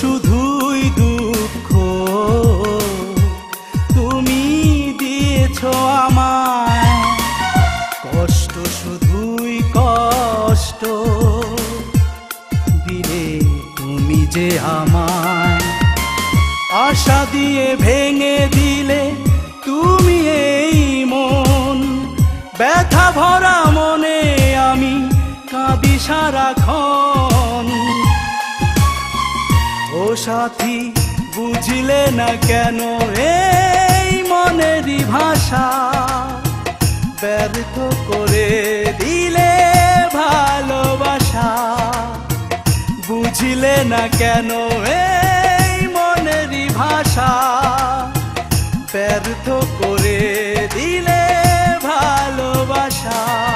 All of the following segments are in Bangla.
শুধুই দুঃখ। তুমি দিয়েছ আমায়। কষ্ট শুধুই কষ্ট। দিলে তুমি যে আমায়। আশা দিয়ে ভেঙে দিলে তুমি এই মন। ব্যথা ভরা মনে আমি কাঁদি সারাক্ষণ। সাথী, বুঝলে না কেন এই মনেরই ভাষা? ব্যর্থ করে দিলে ভালোবাসা। বুঝিলে না কেন এই মনেরই ভাষা? ব্যর্থ করে দিলে ভালোবাসা।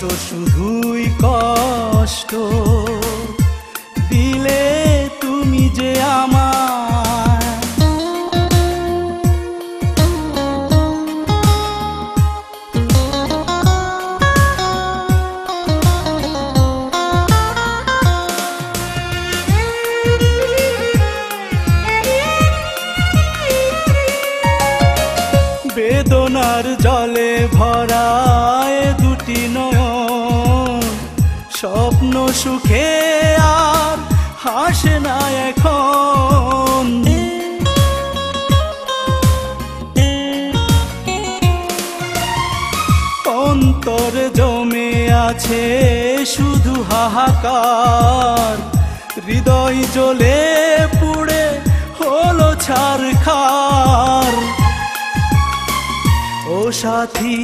কষ্ট শুধুই কষ্ট। স্বপ্ন সুখে আর হাসে না এখন। অন্তর জমে আছে শুধু হাহাকার। হৃদয় জ্বলে পুড়ে হলো ছার খার। ও সাথী,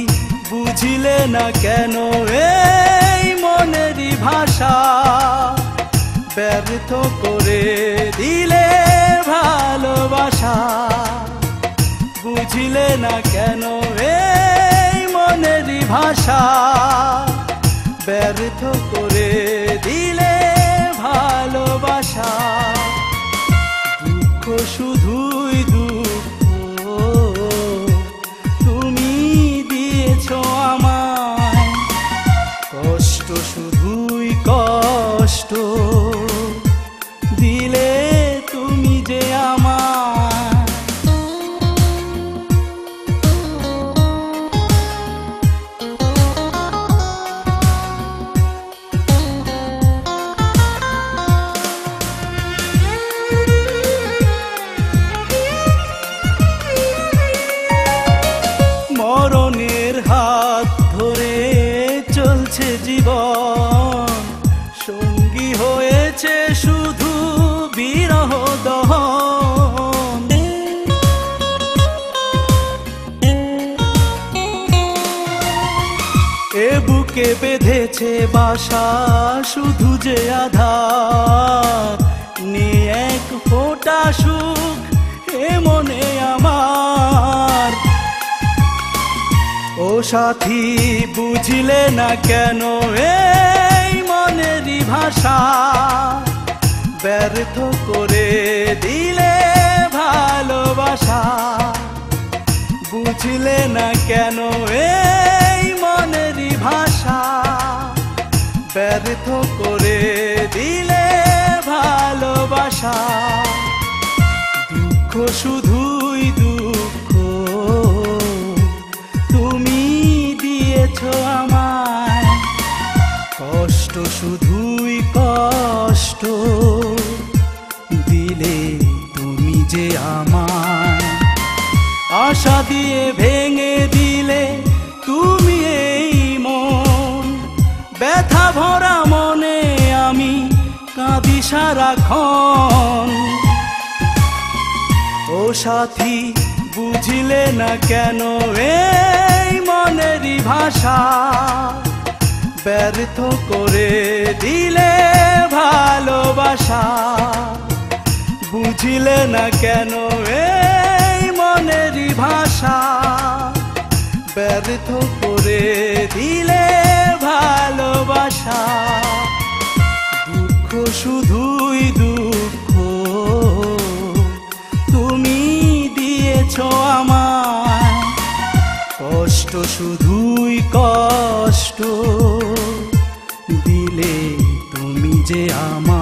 বুঝিলে না কেন এই মনেরই ভাষা ব্যর্থ করে দিলে ভালোবাসা। বুঝিলে না কেন এই মনেরই ভাষা ব্যর্থ করে দিলে ভালোবাসা। দুঃখ শুধুই দুঃখ জীবন সঙ্গী হয়েছে শুধু বিরহ দহন। এ বুকে বেঁধেছে বাসা, শুধু যে আধার। নিয়ে এক ফোঁটা সুখ, এ মনে আমার। সাথী, বুঝিলে না কেন এই মনেরই ভাষা? ব্যর্থ করে দিলে ভালোবাসা। বুঝলে না কেন এই মনেরই ভাষা? ব্যর্থ করে দিলে ভালোবাসা। দুঃখ শুধুই শুধুই কষ্ট। দিলে তুমি যে আমায়। আশা দিয়ে ভেঙে দিলে তুমি এই মন। ব্যথা ভরা মনে আমি কাঁদি সারাক্ষণ। ও সাথী, বুঝিলে না কেন এই মনেরই ভাষা? ব্যর্থ করে দিলে ভালোবাসা। বুঝিলে না কেন এই মনেরই ভাষা। ব্যর্থ করে দিলে ভালোবাসা। দুঃখ শুধুই দুঃখ। তুমি দিয়েছ আমার কষ্ট শুধুই কষ্ট যে আমার